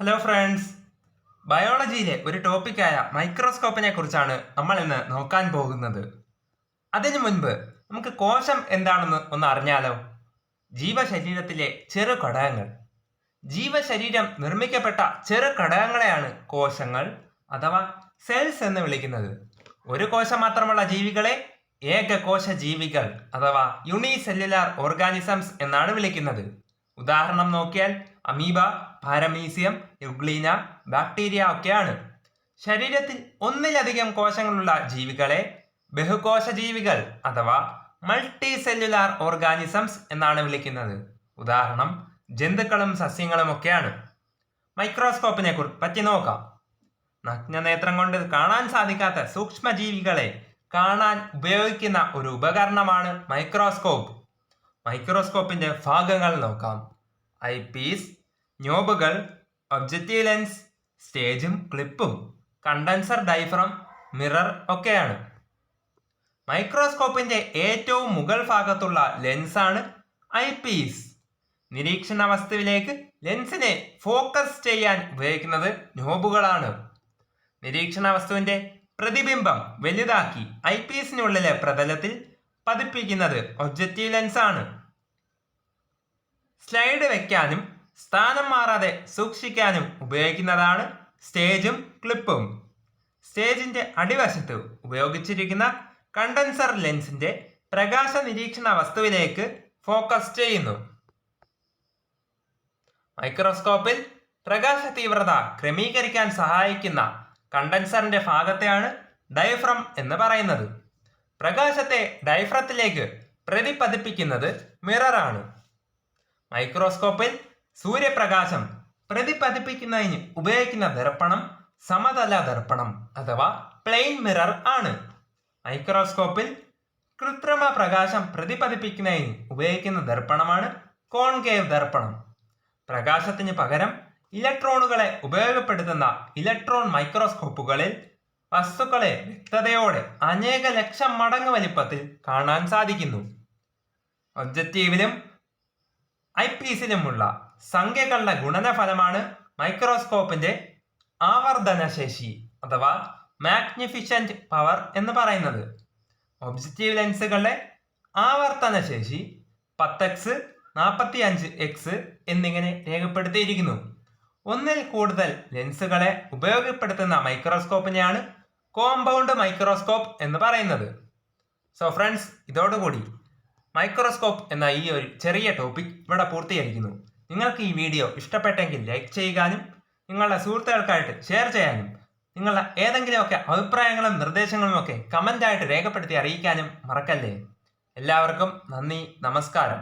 Hello friends ബയോളജിയിലെ ഒരു ടോപ്പിക്കായ മൈക്രോസ്കോപ്പിനെ കുറിച്ചാണ് നമ്മൾ ഇന്ന് നോക്കാൻ പോകുന്നത്. അതിനു മുൻപ് നമുക്ക് കോശം എന്താണെന്ന് ഒന്ന് അറിഞ്ഞാലോ? ജീവശരീരത്തിലെ ചെറു ഘടകങ്ങൾ ജീവശരീരം നിർമ്മിക്കപ്പെട്ട ചെറു ഘടകങ്ങളെയാണ് കോശങ്ങൾ അഥവാ സെൽസ് എന്ന് വിളിക്കുന്നത്. ഒരു കോശം മാത്രമുള്ള ജീവികളെ ഏകകോശ ജീവികൾ അഥവാ യൂണിസെല്ലുലാർ ഓർഗാനിസംസ് എന്നാണ് വിളിക്കുന്നത്. ഉദാഹരണം നോക്കിയാൽ അമീബ പാരമീസിയം യുഗ്ലീന ബാക്ടീരിയ ഒക്കെയാണ്. ശരീരത്തിൽ ഒന്നിലധികം കോശങ്ങളുള്ള ജീവികളെ ബഹുകോശ ജീവികൾ അഥവാ മൾട്ടി സെല്ലുലാർ ഓർഗാനിസംസ് എന്നാണ് വിളിക്കുന്നത്. ഉദാഹരണം ജന്തുക്കളും സസ്യങ്ങളും ഒക്കെയാണ്. മൈക്രോസ്കോപ്പിനെ പറ്റി നോക്കാം. നഗ്നനേത്രം കൊണ്ട് കാണാൻ സാധിക്കാത്ത സൂക്ഷ്മജീവികളെ കാണാൻ ഉപയോഗിക്കുന്ന ഒരു ഉപകരണമാണ് മൈക്രോസ്കോപ്പ്. മൈക്രോസ്കോപ്പിന്റെ ഭാഗങ്ങൾ നോക്കാം. ഐ പീസ് ഒബ്ജക്റ്റീവ് ലെൻസ് സ്റ്റേജും ക്ലിപ്പും കണ്ടൻസർ ഡൈഫ്രം മിറർ ഒക്കെയാണ്. മൈക്രോസ്കോപ്പിന്റെ ഏറ്റവും മുകൾ ഭാഗത്തുള്ള ലെൻസാണ് ഐ പീസ് നിരീക്ഷണ വസ്തുവിലേക്ക് ലെൻസിനെ ഫോക്കസ് ചെയ്യാൻ ഉപയോഗിക്കുന്നത് നോബുകളാണ് നിരീക്ഷണ വസ്തുവിന്റെ പ്രതിബിംബം വലുതാക്കി ഐ പീസിനുള്ളിലെ പ്രതലത്തിൽ പതിപ്പിക്കുന്നത് ഒബ്ജക്റ്റീവ് ലെൻസാണ്. സ്ലൈഡ് വെക്കാനും സ്ഥാനം മാറാതെ സൂക്ഷിക്കാനും ഉപയോഗിക്കുന്നതാണ് സ്റ്റേജും ക്ലിപ്പും. സ്റ്റേജിന്റെ അടിവശത്ത് ഉപയോഗിച്ചിരിക്കുന്ന കണ്ടൻസർ ലെൻസിന്റെ പ്രകാശ നിരീക്ഷണ വസ്തുവിലേക്ക് ഫോക്കസ് ചെയ്യുന്നു. മൈക്രോസ്കോപ്പിൽ പ്രകാശ തീവ്രത ക്രമീകരിക്കാൻ സഹായിക്കുന്ന കണ്ടൻസറിന്റെ ഭാഗത്തെയാണ് ഡയഫ്രം എന്ന് പറയുന്നത്. പ്രകാശത്തെ ഡയഫ്രത്തിലേക്ക് പ്രതിപതിപ്പിക്കുന്നത് മിററാണ്. മൈക്രോസ്കോപ്പിൽ സൂര്യപ്രകാശം പ്രതിപതിപ്പിക്കുന്നതിന് ഉപയോഗിക്കുന്ന ദർപ്പണം സമതല ദർപ്പണം അഥവാ പ്ലെയിൻ മിറർ ആണ്. മൈക്രോസ്കോപ്പിൽ കൃത്രിമ പ്രകാശം പ്രതിപതിപ്പിക്കുന്നതിന് ഉപയോഗിക്കുന്ന ദർപ്പണമാണ് കോൺകേവ് ദർപ്പണം. പ്രകാശത്തിന് പകരം ഇലക്ട്രോണുകളെ ഉപയോഗപ്പെടുത്തുന്ന ഇലക്ട്രോൺ മൈക്രോസ്കോപ്പുകളിൽ വസ്തുക്കളെ വ്യക്തതയോടെ അനേക ലക്ഷം മടങ്ങ് വലിപ്പത്തിൽ കാണാൻ സാധിക്കുന്നു. ഒബ്ജക്റ്റീവിലും ഐ പീസിലുമുള്ള സംഖ്യകളുടെ ഗുണനഫലമാണ് മൈക്രോസ്കോപ്പിന്റെ ആവർധന ശേഷി അഥവാ മാഗ്നിഫിഷ്യന്റ് പവർ എന്ന് പറയുന്നത്. ഒബ്ജക്റ്റീവ് ലെൻസുകളുടെ ആവർത്തന ശേഷി പത്ത് എക്സ് നാൽപ്പത്തി അഞ്ച് എക്സ് എന്നിങ്ങനെ രേഖപ്പെടുത്തിയിരിക്കുന്നു. ഒന്നിൽ കൂടുതൽ ലെൻസുകളെ ഉപയോഗപ്പെടുത്തുന്ന മൈക്രോസ്കോപ്പിനെയാണ് കോമ്പൗണ്ട് മൈക്രോസ്കോപ്പ് എന്ന് പറയുന്നത്. സോ ഫ്രണ്ട്സ് ഇതോടുകൂടി. മൈക്രോസ്കോപ്പ് എന്ന ഈ ഒരു ചെറിയ ടോപ്പിക് ഇവിടെ പൂർത്തീകരിക്കുന്നു. നിങ്ങൾക്ക് ഈ വീഡിയോ ഇഷ്ടപ്പെട്ടെങ്കിൽ ലൈക്ക് ചെയ്യാനും നിങ്ങളുടെ സുഹൃത്തുക്കൾക്കായിട്ട് ഷെയർ ചെയ്യാനും നിങ്ങളുടെ ഏതെങ്കിലുമൊക്കെ അഭിപ്രായങ്ങളും നിർദ്ദേശങ്ങളും ഒക്കെ കമന്റായിട്ട് രേഖപ്പെടുത്തി അറിയിക്കാനും മറക്കല്ലേ. എല്ലാവർക്കും നന്ദി നമസ്കാരം.